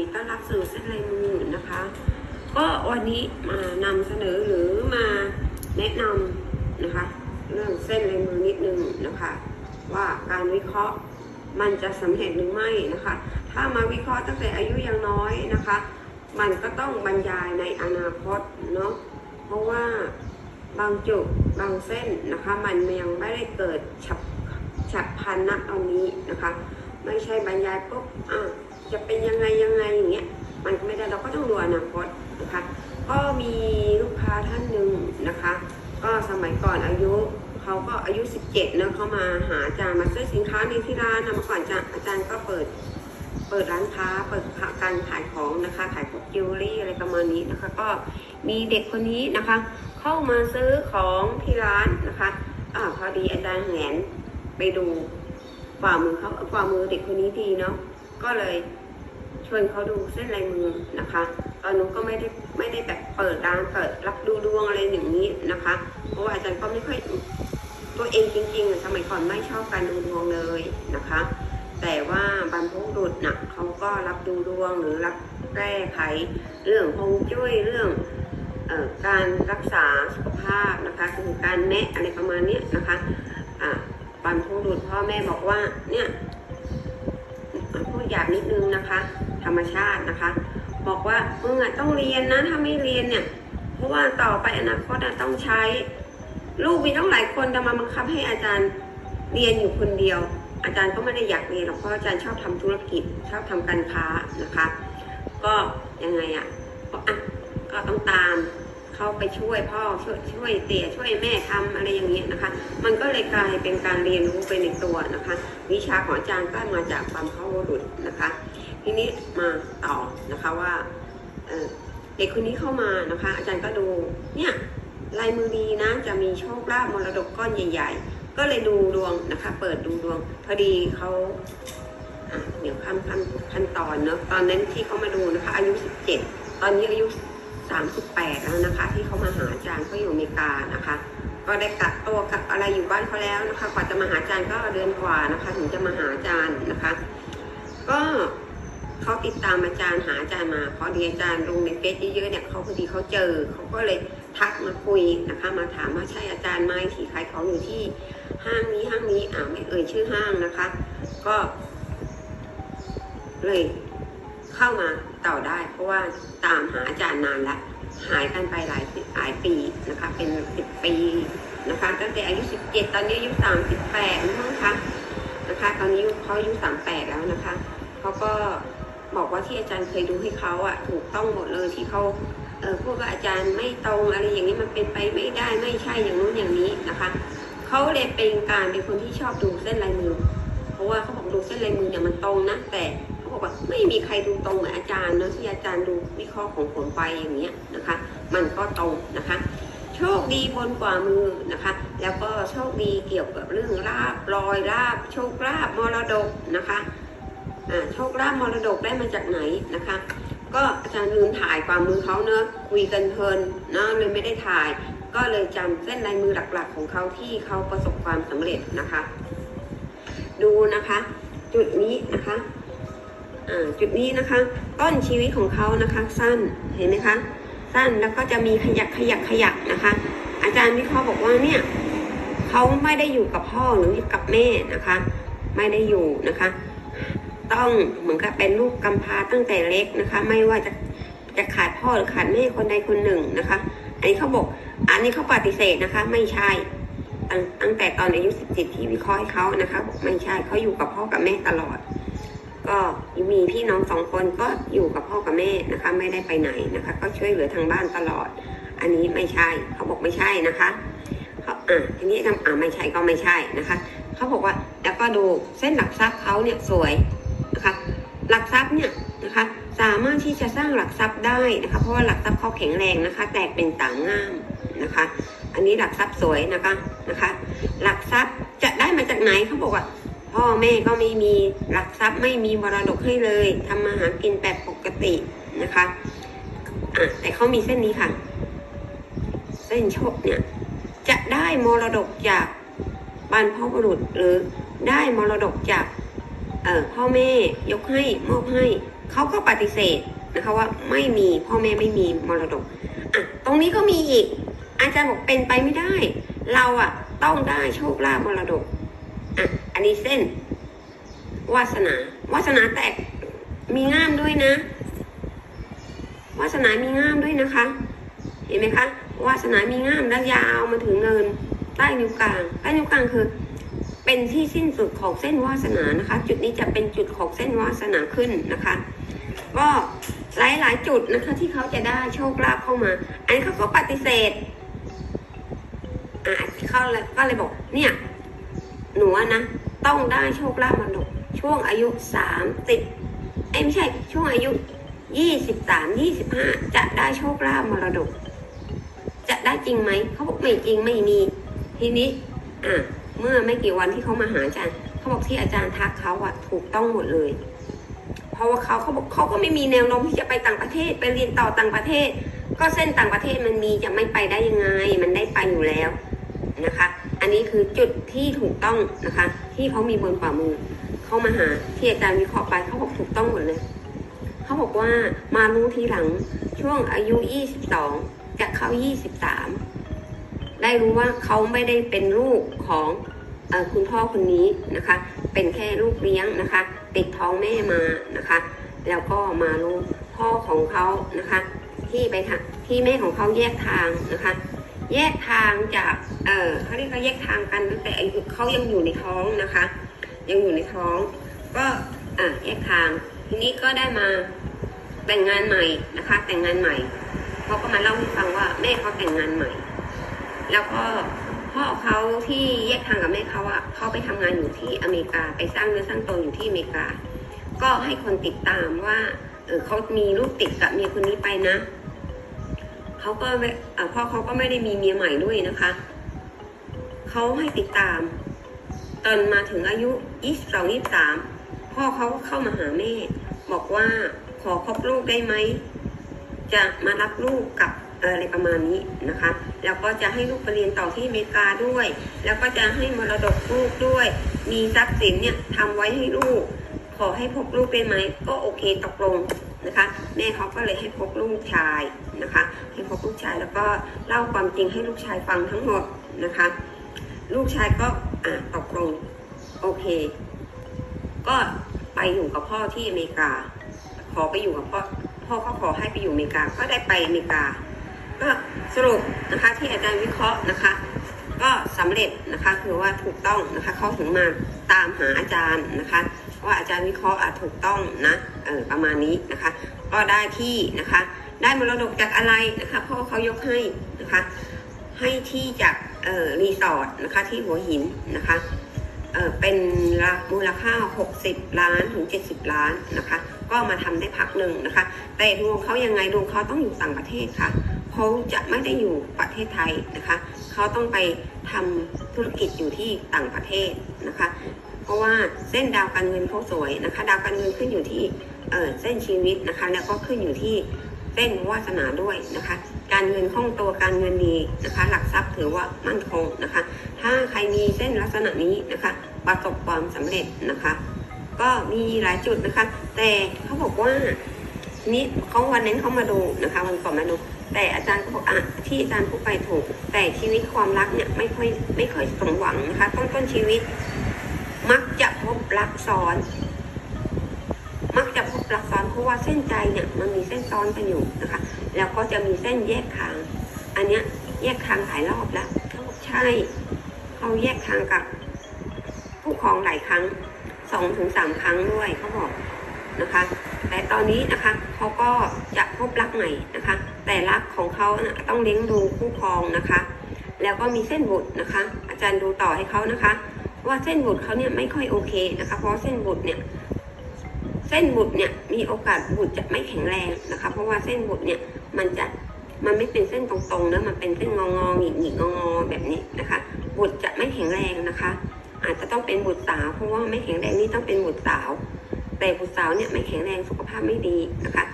ดีต้อนรับสู่เส้นลายมือนะคะ ก็วันนี้มานำเสนอหรือมาแนะนำนะคะ เรื่องเส้นลายมือนิดนึงนะคะ ว่าการวิเคราะห์มันจะสำเร็จหรือไม่นะคะ ถ้ามาวิเคราะห์ตั้งแต่อายุยังน้อยนะคะ มันก็ต้องบรรยายในอนาคตเนาะเพราะว่าบางจุดบางเส้นนะคะ มันยังไม่ได้เกิดฉับฉับพันณตอนนี้นะคะ ไม่ใช่บรรยายปุ๊บอะ จะเป็นยังไงยังไงอย่างเงี้ย มันก็ไม่ได้เราก็ต้องดูอนาคตนะคะ ก็มีลูกค้าท่านหนึ่งนะคะ ก็สมัยก่อนอายุเขาก็อายุ 17เนะเขามาหาอาจารย์มาซื้อสินค้าในที่ร้านนะเมื่อก่อนอาจารย์อาจารย์ก็เปิดเปิดร้านค้าเปิดการขายของนะคะขายพวกจิวเวลรี่อะไรประมาณนี้นะคะ ก็มีเด็กคนนี้นะคะ เข้ามาซื้อของที่ร้านนะคะอ่าพอดีอาจารย์แหงนไปดูฝ่ามือเขาฝ่ามือเด็กคนนี้ดีเนาะก็เลย ชวนเขาดูเส้นลายมือนะคะ ตอนนู้นก็ไม่ได้ไม่ได้แบบเปิดร้านเปิดรับดูดวงอะไรอย่างนี้นะคะ เพราะว่าอาจารย์ก็ไม่ค่อยตัวเองจริงๆสมัยก่อนไม่ชอบการดูดวงเลยนะคะ แต่ว่าบรรพบุรุษน่ะเขาก็รับดูดวงหรือรับแก้ไขเรื่องฮงจุ้ยเรื่องออการรักษาสุขภาพนะคะคือการแนะอะไรประมาณเนี้ยนะคะอ่าบรรพบุรุษพ่อแม่บอกว่าเนี่ยพูดหยาบนิดนึงนะคะ ธรรมชาตินะคะ บอกว่ามึงอะต้องเรียนนะถ้าไม่เรียนเนี่ย เพราะว่าต่อไปอนาคตอะต้องใช้ ลูกมีต้องหลายคนจะมาบังคับให้อาจารย์เรียนอยู่คนเดียว อาจารย์ก็ไม่ได้อยากเรียนหรอกเพราะอาจารย์ชอบทำธุรกิจชอบทำการค้านะคะ ก็ยังไงอะก็อะก็ต้องตามเข้าไปช่วยพ่อช่วยช่วยเตี่ยช่วยแม่ทำอะไรอย่างเงี้ยนะคะ มันก็เลยกลายเป็นการเรียนรู้ไปในตัวนะคะ วิชาของอาจารย์ก็มาจากความเข้ารุษนะคะ ทีนี้มาต่อนะคะว่าเด็กคนนี้เข้ามานะคะ อาจารย์ก็ดูเนี่ยลายมือดีนะจะมีโชคลาภมรดกก้อนใหญ่ ๆ ก็เลยดูดวงนะคะ เปิดดูดวง พอดีเขาเดี๋ยวขั้นขั้นขั้นตอนเนอะตอนนั้นที่เขามาดูนะคะ อายุ 17 ตอนนี้อายุ 38 แล้วนะคะ ที่เขามาหาอาจารย์เขาอยู่อเมริกานะคะ ก็ได้กักตัวกักอะไรอยู่บ้านเขาแล้วนะคะกว่าจะมาหาอาจารย์ก็เดือนกว่านะคะ ถึงจะมาหาอาจารย์นะคะ ก็ เขาติดตามอาจารย์หาอาจารย์มาพอดีอาจารย์ลงในเฟซเยอะๆเนี่ยเขาพอดีเขาเจอเขาก็เลยทักมาคุยนะคะ มาถามว่าใช่อาจารย์ไหมที่ขายของอยู่ที่ห้างนี้ห้างนี้อ่าไม่เอ่ยชื่อห้างนะคะ ก็ เลยเข้ามาต่อได้ เพราะว่าตามหาอาจารย์นานละหายกันไปหลายหลายปีนะคะ เป็นสิบปีนะคะ ตั้งแต่อายุสิบเจ็ดตอนนี้อายุสามสิบแปดนะคะนะคะ ตอนนี้เขาอายุสามแปดแล้วนะคะเขาก็ บอกว่าที่อาจารย์เคยดูให้เขาอะถูกต้องหมดเลยที่เขาเออพูดว่าอาจารย์ไม่ตรงอะไรอย่างนี้มันเป็นไปไม่ได้ไม่ใช่อย่างนู้นอย่างนี้นะคะเขาเลยเป็นการเป็นคนที่ชอบดูเส้นลายมือ เพราะว่าเขาบอกดูเส้นลายมือเนี่ยมันตรงนะแต่เขาบอกว่าไม่มีใครดูตรงเหมือนอาจารย์เนอะที่อาจารย์ดูวิเคราะห์ของผมไปอย่างเงี้ยนะคะ มันก็ตรงนะคะ โชคดีบนกว่ามือนะคะ แล้วก็โชคดีเกี่ยวกับเรื่องลาบรอยลาบโชคลาบมรดกนะคะ โชคลาบมรดกได้มาจากไหนนะคะ ก็อาจารย์ลืมถ่ายความมือเขาเนอะคุยกันเพลินเนอะเลยไม่ได้ถ่าย ก็เลยจำเส้นลายมือหลักๆ ของเขาที่เขาประสบความสำเร็จนะคะ ดูนะคะ จุดนี้นะคะจุดนี้นะคะ ต้นชีวิตของเขานะคะสั้นเห็นไหมคะสั้นแล้วก็จะมีขยักขยักขยักนะคะ อาจารย์วิเคราะห์บอกว่าเนี่ยเขาไม่ได้อยู่กับพ่อหรือกับแม่นะคะ ไม่ได้อยู่นะคะ ต้องเหมือนกับเป็นลูกกำพร้าตั้งแต่เล็กนะคะ ไม่ว่าจะจะขาดพ่อหรือขาดแม่คนใดคนหนึ่งนะคะ อันนี้เขาบอก อันนี้เขาปฏิเสธนะคะ ไม่ใช่ตั้งตั้งแต่ตอนอายุสิบเจ็ดที่วิเคราะห์ให้เขานะคะบอกไม่ใช่เขาอยู่กับพ่อกับแม่ตลอด ก็มีพี่น้องสองคนก็อยู่กับพ่อกับแม่นะคะ ไม่ได้ไปไหนนะคะ ก็ช่วยเหลือทางบ้านตลอด อันนี้ไม่ใช่เขาบอกไม่ใช่นะคะเขาอะทีนี้ทำอ่าไม่ใช่ก็ไม่ใช่นะคะเขาบอกว่าแล้วก็ดูเส้นหลักทรัพย์เขาเนี่ยสวย หลักทรัพย์เนี่ยนะคะสามารถที่จะสร้างหลักทรัพย์ได้นะคะ เพราะว่าหลักทรัพย์เขาแข็งแรงนะคะ แตกเป็นต่างง่ามนะคะ อันนี้หลักทรัพย์สวยนะคะนะคะ หลักทรัพย์จะได้มาจากไหนเขาบอกว่าพ่อแม่ก็ไม่มีหลักทรัพย์ไม่มีมรดกให้เลยทำมาหากินแบบปกตินะคะอะแต่เขามีเส้นนี้ค่ะ เส้นโชคเนี่ยจะได้มรดกจากบรรพบุรุษหรือได้มรดกจาก พ่อแม่ยกให้มอบให้เขาก็ปฏิเสธนะคะว่าไม่มีพ่อแม่ไม่มีมรดกอะตรงนี้ก็มีอีก อาจารย์บอกเป็นไปไม่ได้ เราอะต้องได้โชคลาภมรดกอะอันนี้เส้น วาสนาวาสนาแตกมีง่ามด้วยนะ วาสนามีง่ามด้วยนะคะ เห็นไหมคะวาสนามีง่ามแล้วยาวมาถึงเนิน ใต้นิ้วกลาง ใต้นิ้วกลางคือ เป็นที่สิ้นสุดของเส้นวาสนานะคะ จุดนี้จะเป็นจุดของเส้นวาสนาขึ้นนะคะ ก็หลายหลายๆจุดนะคะที่เขาจะได้โชคลาภเข้ามา อันนี้เขาก็ปฏิเสธอ่าเขาเลยก็เลยบอกเนี่ยหนูนะต้องได้โชคลาภมรดกช่วงอายุสามสิบเอ้ไม่ใช่ช่วงอายุยี่สิบสามยี่สิบห้าจะได้โชคลาภมรดก จะได้จริงไหมเขาบอกไม่จริงไม่มี ทีนี้อะ เมื่อไม่กี่วันที่เขามาหาอาจารย์เขาบอกที่อาจารย์ทักเขาอะถูกต้องหมดเลย เพราะว่าเขาเขาบอกเขาก็ไม่มีแนวโน้มที่จะไปต่างประเทศไปเรียนต่อต่างประเทศ ก็เส้นต่างประเทศมันมีจะไม่ไปได้ยังไง มันได้ไปอยู่แล้วนะคะ อันนี้คือจุดที่ถูกต้องนะคะ ที่เขามีบนฝ่ามือเขามาหาที่อาจารย์วิเคราะห์ไปเขาบอกถูกต้องหมดเลยเขาบอกว่ามารู้ทีหลังช่วงอายุ 22 จะเข้า 23 ได้รู้ว่าเขาไม่ได้เป็นลูกของอคุณพ่อคนนี้นะคะ เป็นแค่ลูกเลี้ยงนะคะ ติดท้องแม่มานะคะ แล้วก็มารู้พ่อของเขานะคะ ที่ไปทที่แม่ของเขาแยกทางนะคะ แยกทางจากเออเขาเรียกว่าแยกทางกันตั้งแต่อายุเขายังอยู่ในท้องนะคะ ยังอยู่ในท้อง ก็อะแยกทางทีนี้ก็ได้มาแต่งงานใหม่นะคะ แต่งงานใหม่เขาก็มาเล่าให้ฟังว่าแม่เขาแต่งงานใหม่ แล้วก็พ่อเขาที่แยกทางกับแม่เขาอะเขาไปทำงานอยู่ที่อเมริกาไปสร้างเนื้อสร้างตัวอยู่ที่อเมริกา ก็ให้คนติดตามว่าเออเขามีลูกติดกับเมียคนนี้ไปนะเขาก็ไม่พ่อเขาก็ไม่ได้มีเมียใหม่ด้วยนะคะเขาให้ติดตาม ตอนมาถึงอายุ22 23พ่อเขาก็เข้ามาหาแม่ บอกว่าขอคบลูกได้ไหมจะมารับลูกกับอะไรประมาณนี้นะคะ แล้วก็จะให้ลูกไปเรียนต่อที่อเมริกาด้วย แล้วก็จะให้มรดกลูกด้วย มีทรัพย์สินเนี่ยทำไว้ให้ลูก ขอให้พบลูกได้ไหม ก็โอเคตกลงนะคะ แม่เขาก็เลยให้พบลูกชายนะคะ ให้พบลูกชายแล้วก็เล่าความจริงให้ลูกชายฟังทั้งหมดนะคะ ลูกชายก็อ่าตกลงโอเค ก็ไปอยู่กับพ่อที่อเมริกา ขอไปอยู่กับพ่อพ่อก็ขอให้ไปอยู่อเมริกา ก็ได้ไปอเมริกา ก็สรุปนะคะที่อาจารย์วิเคราะห์นะคะ ก็สำเร็จนะคะคือว่าถูกต้องนะคะเขาถึงมาตามหาอาจารย์นะคะว่าอาจารย์วิเคราะห์อาจถูกต้องนะเออประมาณนี้นะคะ ก็ได้ที่นะคะ ได้มรดกจากอะไรนะคะพ่อเขายกให้นะคะให้ที่จากเอ่อรีสอร์ทนะคะที่หัวหินนะคะเอ่อเป็นมูลค่า 60 ล้านถึง 70 ล้านนะคะ ก็มาทำได้พักหนึ่งนะคะ แต่ดวงเขายังไงดวงเขาต้องอยู่ต่างประเทศค่ะ เขาจะไม่ได้อยู่ประเทศไทยนะคะเขาต้องไปทำธุรกิจอยู่ที่ต่างประเทศนะคะ เพราะว่าเส้นดาวการเงินเขาสวยนะคะ ดาวการเงินขึ้นอยู่ที่เเส้นชีวิตนะคะ แล้วก็ขึ้นอยู่ที่เส้นวาสนาด้วยนะคะ การเงินคล่องตัวการเงินดีนะคะ หลักทรัพย์ถือว่ามั่นคงนะคะ ถ้าใครมีเส้นลักษณะนี้นะคะ ประสบความสำเร็จนะคะ ก็มีหลายจุดนะคะ แต่เขาบอกว่านี่เขาวันนั้นเขามาดูนะคะ วันก่อนมาดู แต่อาจารย์บอกอะที่อาจารย์พูดไปถูก แต่ชีวิตความรักเนี่ยไม่ค่อยไม่ค่อยสมหวังนะคะต้นต้นชีวิต มักจะพบรักซ้อน มักจะพบรักซ้อนเพราะว่าเส้นใจเนี่ยมันมีเส้นซ้อนกันอยู่นะคะ แล้วก็จะมีเส้นแยกทาง อันเนี้ยแยกทางหลายรอบแล้วเขาบอกใช่เขาแยกทางกับผู้ครองหลายครั้งสองถึงสามครั้งด้วยเขาบอกนะคะ แต่ตอนนี้นะคะเขาก็จะพบรักใหม่นะคะ แต่รักของเขานะต้องเลี้ยงดูคู่ครองนะคะ แล้วก็มีเส้นบุตรนะคะ อาจารย์ดูต่อให้เขานะคะ ว่าเส้นบุตรเขาเนี่ยไม่ค่อยโอเคนะคะ เพราะเส้นบุตรเนี่ยเส้นบุตรเนี่ยมีโอกาสบุตรจะไม่แข็งแรงนะคะ เพราะว่าเส้นบุตรเนี่ยมันจะมันไม่เป็นเส้นตรงๆนะมันเป็นเส้นงองอหงิกหงิกงอแบบนี้นะคะ บุตรจะไม่แข็งแรงนะคะ อาจจะต้องเป็นบุตรสาวเพราะว่าไม่แข็งแรงนี่ต้องเป็นบุตรสาว แต่บุตรสาวเนี่ยไม่แข็งแรงสุขภาพไม่ดีนะคะ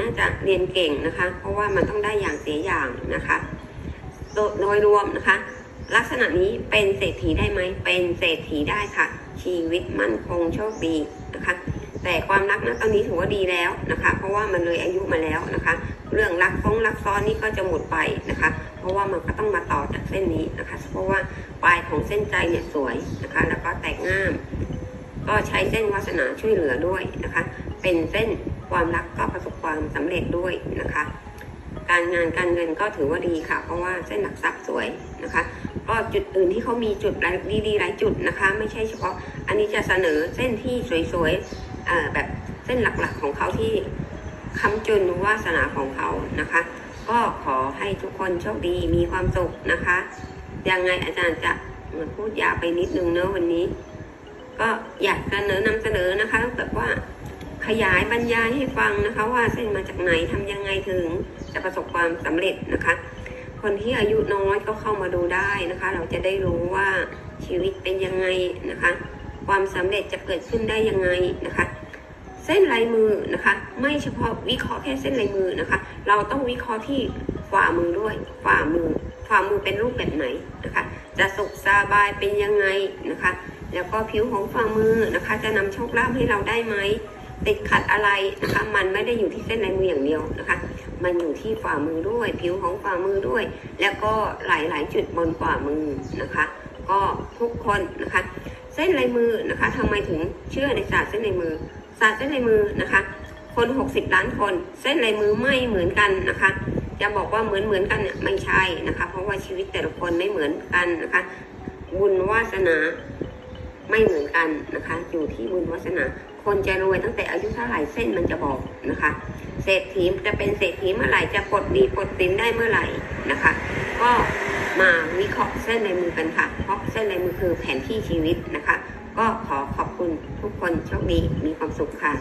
น่าจะเรียนเก่งนะคะ เพราะว่ามันต้องได้อย่างเสียอย่างนะคะ โดยรวมนะคะ ลักษณะนี้เป็นเศรษฐีได้ไหมเป็นเศรษฐีได้ค่ะ ชีวิตมั่นคงโชคดีนะคะ แต่ความรักนะตอนนี้ถือว่าดีแล้วนะคะ เพราะว่ามันเลยอายุมาแล้วนะคะ เรื่องรักซ้องรักซ้อนนี่ก็จะหมดไปนะคะ เพราะว่ามันก็ต้องมาต่อจากเส้นนี้นะคะ เพราะว่าปลายของเส้นใจเนี่ยสวยนะคะ แล้วก็แตกง่าม ก็ใช้เส้นวาสนาช่วยเหลือด้วยนะคะ เป็นเส้น ความรักก็ประสบความสำเร็จด้วยนะคะ การงานการเงินก็ถือว่าดีค่ะ เพราะว่าเส้นหลักทรัพย์สวยนะคะ ก็จุดอื่นที่เขามีจุดดีๆหลายจุดนะคะ ไม่ใช่เฉพาะ อันนี้จะเสนอเส้นที่สวยๆแบบเส้นหลักๆของเขาที่คำจุนวาสนาของเขานะคะ ก็ขอให้ทุกคนโชคดีมีความสุขนะคะยังไงอาจารย์จะเหมือนพูดยาวไปนิดนึงเนอะวันนี้ ก็อยากเสนอนำเสนอนะคะแบบว่า ขยายบรรยายให้ฟังนะคะ ว่าเส้นมาจากไหนทำยังไงถึงจะประสบความสำเร็จนะคะ คนที่อายุน้อยก็เข้ามาดูได้นะคะ เราจะได้รู้ว่าชีวิตเป็นยังไงนะคะ ความสำเร็จจะเกิดขึ้นได้ยังไงนะคะ เส้นลายมือนะคะ ไม่เฉพาะวิเคราะห์แค่เส้นลายมือนะคะ เราต้องวิเคราะห์ที่ฝ่ามือด้วยฝ่ามือฝ่ามือเป็นรูปแบบไหนนะคะ จะสุขสบายเป็นยังไงนะคะ แล้วก็ผิวของฝ่ามือนะคะ จะนำโชคลาภให้เราได้ไหม ติดขัดอะไรนะคะ มันไม่ได้อยู่ที่เส้นลายมืออย่างเดียวนะคะ มันอยู่ที่ฝ่ามือด้วย ผิวของฝ่ามือด้วย แล้วก็หลาย ๆ จุดบนฝ่ามือนะคะ ก็ทุกคนนะคะ เส้นลายมือนะคะทำไมถึงเชื่อในศาสตร์เส้นลายมือ ศาสตร์เส้นลายมือนะคะ คน 60 ล้านคน เส้นลายมือไม่เหมือนกันนะคะจะบอกว่าเหมือนเหมือนกันเนี่ยไม่ใช่นะคะ เพราะว่าชีวิตแต่ละคนไม่เหมือนกันนะคะ บุญวาสนาไม่เหมือนกันนะคะ อยู่ที่บุญวาสนา คนจะรวยตั้งแต่อายุเท่าไหร่เส้นมันจะบอกนะคะ เศรษฐีจะเป็นเศรษฐีเมื่อไหร่จะปลดดีปลดสินได้เมื่อไหร่นะคะ ก็มาวิเคราะห์เส้นในมือกันค่ะ เพราะเส้นในมือคือแผนที่ชีวิตนะคะ ก็ขอขอบคุณทุกคนโชคดีมีความสุขค่ะ